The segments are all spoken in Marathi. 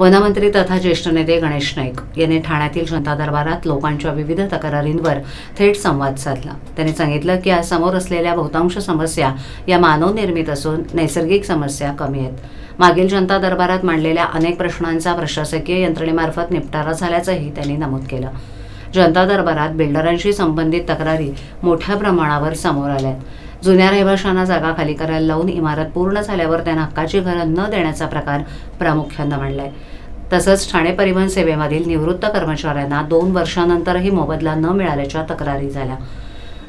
वनमंत्री तथा ज्येष्ठ नेते गणेश नाईक यांनी ठाण्यातील जनता दरबारात लोकांच्या विविध तक्रारींवर थेट संवाद साधला. त्यांनी सांगितलं की आज समोर असलेल्या बहुतांश समस्या या मानवनिर्मित असून नैसर्गिक समस्या कमी आहेत. मागील जनता दरबारात मांडलेल्या अनेक प्रश्नांचा प्रशासकीय यंत्रणेमार्फत निपटारा झाल्याचंही त्यांनी नमूद केलं. जनता दरबारात बिल्डरांशी संबंधित तक्रारी मोठ्या प्रमाणावर समोर आल्यात. जुन्या रहिवाशांना जागा खाली करायला लावून इमारत पूर्ण झाल्यावर त्यांना हक्काची घरं न देण्याचा प्रकार प्रामुख्यानं मांडलाय तसंच ठाणे परिवहन सेवेमधील निवृत्त कर्मचाऱ्यांना दोन वर्षानंतरही मोबदला न मिळाल्याच्या तक्रारी झाल्या.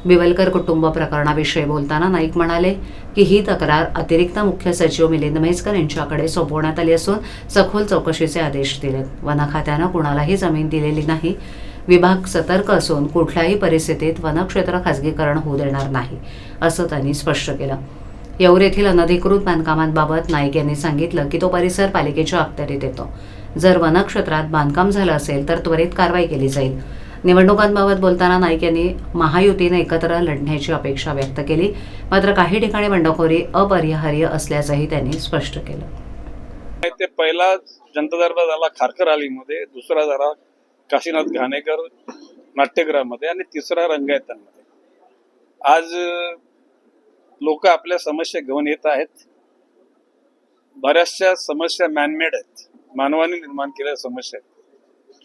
बिवलकर कुटुंब प्रकरणाविषयी बोलताना नाईक म्हणाले की ही तक्रार अतिरिक्त मुख्य सचिव मिलिंद म्हैसकर यांच्याकडे सोपवण्यात आली असून सखोल चौकशीचे आदेश दिलेत. वन खात्यानं कुणालाही जमीन दिलेली नाही. विभाग सतर्क असून कुठल्याही परिस्थितीत वनक्षेत्र खासगीकरण होऊ देणार नाही असं त्यांनी स्पष्ट केलं. येऊर येथील अनधिकृत बांधकामांबाबत नाईक यांनी सांगितलं की तो परिसर पालिकेच्या अखत्यारीत येतो. जर वनक्षेत्रात बांधकाम झालं असेल तर त्वरित कारवाई केली जाईल. निवडणुकांबाबत बोलताना नाईक यांनी महायुतीने एकत्र लढण्याची अपेक्षा व्यक्त केली मात्र काही ठिकाणी बंडखोरी अपरिहार्य असल्याचंही त्यांनी स्पष्ट केलं. ते पहिला जनता दरबार झाला खारकर आलीमध्ये दुसरा झाला काशीनाथ घाणेकर नाट्यगृहामध्ये आणि तिसरा रंगायतांमध्ये आज लोक आपल्या समस्या घेऊन येत आहेत. बऱ्याचशा समस्या मॅनमेड आहेत. मानवाने निर्माण केलेल्या समस्या आहेत.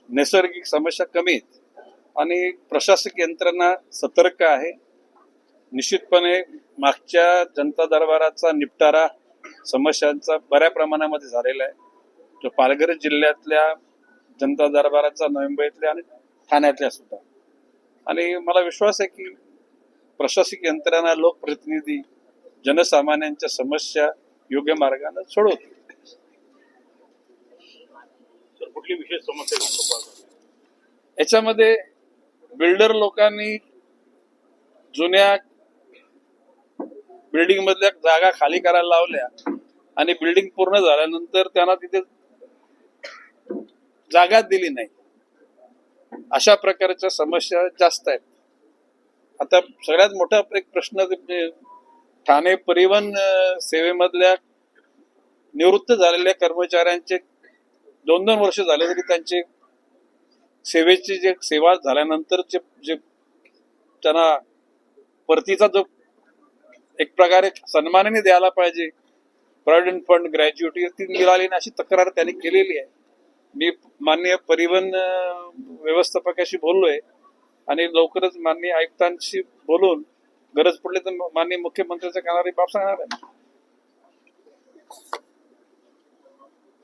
नैसर्गिक समस्या कमी आहेत. आणि प्रशासकीय यंत्रणा सतर्क आहे. निश्चितपणे मागच्या जनता दरबाराचा निपटारा समस्यांचा बऱ्या प्रमाणामध्ये झालेला आहे. जो पालघर जिल्ह्यातल्या जनता दरबाराचा नोव्हेंबरतल्या आणि ठाण्यातल्या सुद्धा. आणि मला विश्वास आहे की प्रशासकीय यंत्रणा लोकप्रतिनिधी जनसामान्यांच्या समस्या योग्य मार्गाने सोडवतील. कुठली विशेष समस्या याच्यामध्ये बिल्डर लोकांनी जुन्या बिल्डिंग मधल्या जागा खाली करायला लावल्या आणि बिल्डिंग पूर्ण झाल्यानंतर त्यांना तिथे जागा दिली नाही. अशा प्रकारच्या समस्या जास्त आहेत. आता सगळ्यात मोठा एक प्रश्न म्हणजे ठाणे परिवहन सेवेमधल्या निवृत्त झालेल्या कर्मचाऱ्यांचे दोन दोन वर्ष झाले तरी त्यांचे सेवेची जे सेवा झाल्यानंतरचे जे त्यांना परतीचा जो एक प्रकारे सन्मानाने द्यायला पाहिजे प्रॉव्हिडंट फंड ग्रॅज्युएटी ती मिळाली नाही अशी तक्रार त्यांनी केलेली आहे. मी माननीय परिवहन व्यवस्थापकाशी बोललोय आणि लवकरच माननीय आयुक्तांशी बोलून गरज पडली तर माननीय मुख्यमंत्र्यांच्या कानावर बाब सांगणार आहे.